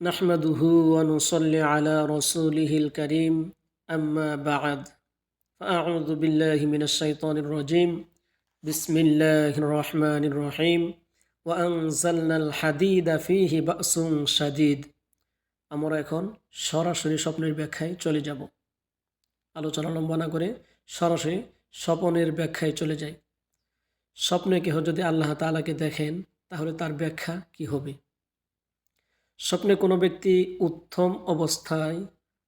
نحمده ونصلي على رسوله الكريم أما بعد فأعوذ بالله من الشيطان الرجيم بسم الله الرحمن الرحيم وأنزلنا الحديد فيه بأس شديد আমরা এখন সরাসরি স্বপ্নের ব্যাখ্যায় চলে যাব আলোচনা লম্বা না করে সরাসরি স্বপনের ব্যাখ্যায় চলে যাই স্বপ্নে কেহ যদি আল্লাহ তাআলাকে দেখেন তাহলে তার ব্যাখ্যা কি হবে স্বপ্নে কোনো ব্যক্তি উত্তম অবস্থায়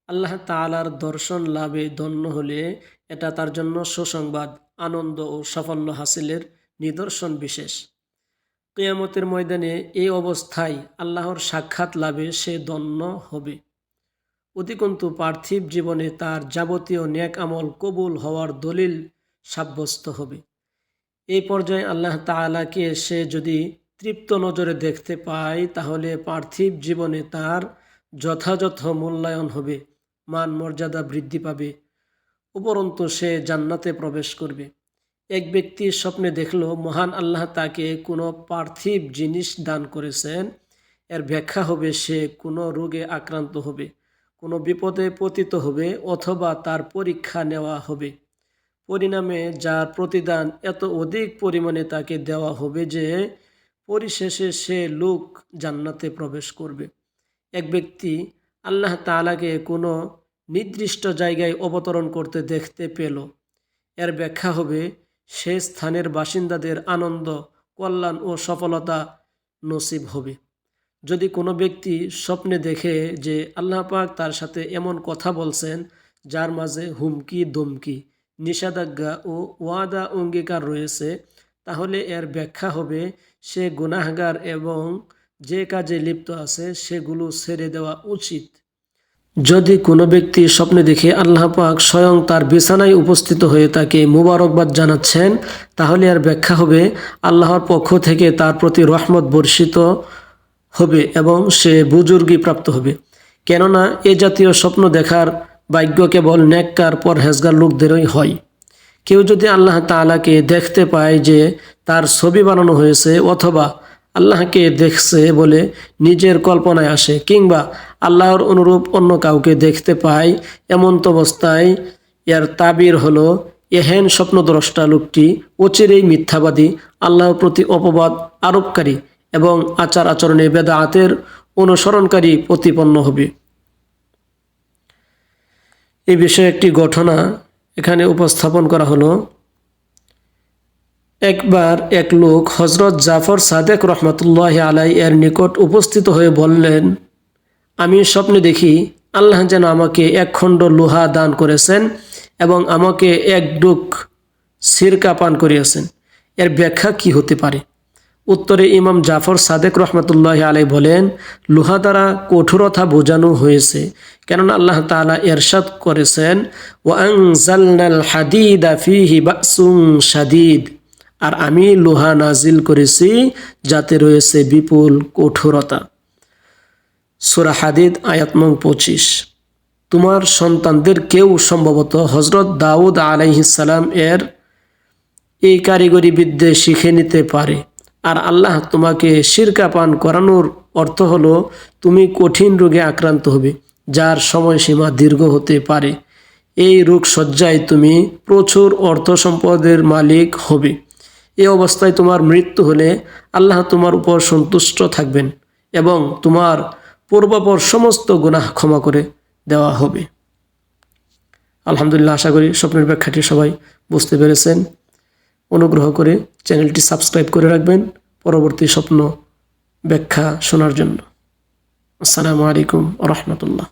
আল্লাহ তাআলার দর্শন লাভে ধন্য হলে এটা তার জন্য সুসংবাদ, আনন্দ ও সাফল্য হাসিলের নিদর্শন বিশেষ। কেয়ামতের ময়দানে এই অবস্থায় আল্লাহর সাক্ষাৎ লাভে সে ধন্য হবে। অতিকন্তু পার্থিব জীবনে তার যাবতীয় ন্যাক আমল কবুল হওয়ার দলিল সাব্যস্ত হবে। এই পর্যায়ে আল্লাহ তাআলাকে সে যদি তৃপ্ত নজরে দেখতে পায় তাহলে পার্থিব জীবনে তার যথাযথ মূল্যায়ন হবে, মান মর্যাদা বৃদ্ধি পাবে, উপরন্তু সে জান্নাতে প্রবেশ করবে। এক ব্যক্তি স্বপ্নে দেখল, মহান আল্লাহ তাকে কোনো পার্থিব জিনিস দান করেছেন, এর ব্যাখ্যা হবে সে কোনো রোগে আক্রান্ত হবে, কোনো বিপদে পতিত হবে, অথবা তার পরীক্ষা নেওয়া হবে। পরিণামে যার প্রতিদান এত অধিক পরিমাণে তাকে দেওয়া হবে যে পরিশেষে সে লোক জান্নাতে প্রবেশ করবে। এক ব্যক্তি আল্লাহ তালাকে কোনো নির্দিষ্ট জায়গায় অবতরণ করতে দেখতে পেল। এর ব্যাখ্যা হবে, সে স্থানের বাসিন্দাদের আনন্দ, কল্যাণ ও সফলতা নসিব হবে। যদি কোনো ব্যক্তি স্বপ্নে দেখে যে আল্লাহ পাক তার সাথে এমন কথা বলছেন, যার মাঝে হুমকি দমকি নিষেধাজ্ঞা ও ওয়াদা অঙ্গীকার রয়েছে তাহলে এর ব্যাখ্যা হবে, সে গুনাহগার এবং যে কাজে লিপ্ত আছে সেগুলো ছেড়ে দেওয়া উচিত। যদি কোনো ব্যক্তি স্বপ্নে দেখে আল্লাহ পাক স্বয়ং তার বিছানায় উপস্থিত হয়ে তাকে মুবারকবাদ জানাচ্ছেন, তাহলে আর ব্যাখ্যা হবে, আল্লাহর পক্ষ থেকে তার প্রতি রহমত বর্ষিত হবে এবং সে বুজুর্গি প্রাপ্ত হবে। কেননা এ জাতীয় স্বপ্ন দেখার ভাগ্য কেবল ন্যাক্কার, পরহেজগার লোকদেরই হয়। কেউ যদি আল্লাহ তালাকে দেখতে পায় যে তার ছবি বানানো হয়েছে অথবা আল্লাহকে দেখছে বলে নিজের কল্পনায় আসে, কিংবা আল্লাহর অনুরূপ অন্য কাউকে দেখতে পায় এমন অবস্থায় এর তাবির হলো, এহেন স্বপ্নদ্রষ্টা লোকটি অচিরেই মিথ্যাবাদী, আল্লাহর প্রতি অপবাদ আরোপকারী এবং আচার আচরণে বেদাআতের অনুসরণকারী প্রতিপন্ন হবে। এই বিষয়ে একটি ঘটনা এখানে উপস্থাপন করা হলো, একবার এক লোক হজরত জাফর সাদেক রহমতুল্লাহ আলাই এর নিকট উপস্থিত হয়ে বললেন, আমি স্বপ্নে দেখি আল্লাহ যেন আমাকে এক খণ্ড লোহা দান করেছেন এবং আমাকে এক ডুক সিরকা পান করিয়েছেন। এর ব্যাখ্যা কি হতে পারে? উত্তরে ইমাম জাফর সাদেক রহমতুল্লাহ আলাই বলেন, লোহা দ্বারা কঠোরতা বোঝানো হয়েছে। কেননা আল্লাহ তালা এরশাদ করেছেন ওয়াং জালনাল হাদিদা ফিহি বাসুং সাদিদ আর আমি লোহা নাজিল করেছি, যাতে রয়েছে বিপুল কঠোরতা। সুরা হাদিদ আয়াতমং পঁচিশ। তোমার সন্তানদের কেউ সম্ভবত হজরত দাউদ আলাইহিসালাম এর এই কারিগরি বিদ্যে শিখে নিতে পারে। আর আল্লাহ তোমাকে শিরকা পান করানোর অর্থ হলো, তুমি কঠিন রোগে আক্রান্ত হবে। যার সময়সীমা দীর্ঘ হতে পারে। এই রোগ সজ্জায় তুমি প্রচুর অর্থ সম্পদের মালিক হবে। এই অবস্থায় তোমার মৃত্যু হলে আল্লাহ তোমার উপর সন্তুষ্ট থাকবেন এবং তোমার পূর্বাপর সমস্ত গুনাহ ক্ষমা করে দেওয়া হবে। আলহামদুলিল্লাহ, আশা করি স্বপ্নের ব্যাখ্যাটি সবাই বুঝতে পেরেছেন। অনুগ্রহ করে চ্যানেলটি সাবস্ক্রাইব করে রাখবেন পরবর্তী স্বপ্ন ব্যাখ্যা শোনার জন্য। আসসালামু আলাইকুম রহমতুল্লাহ।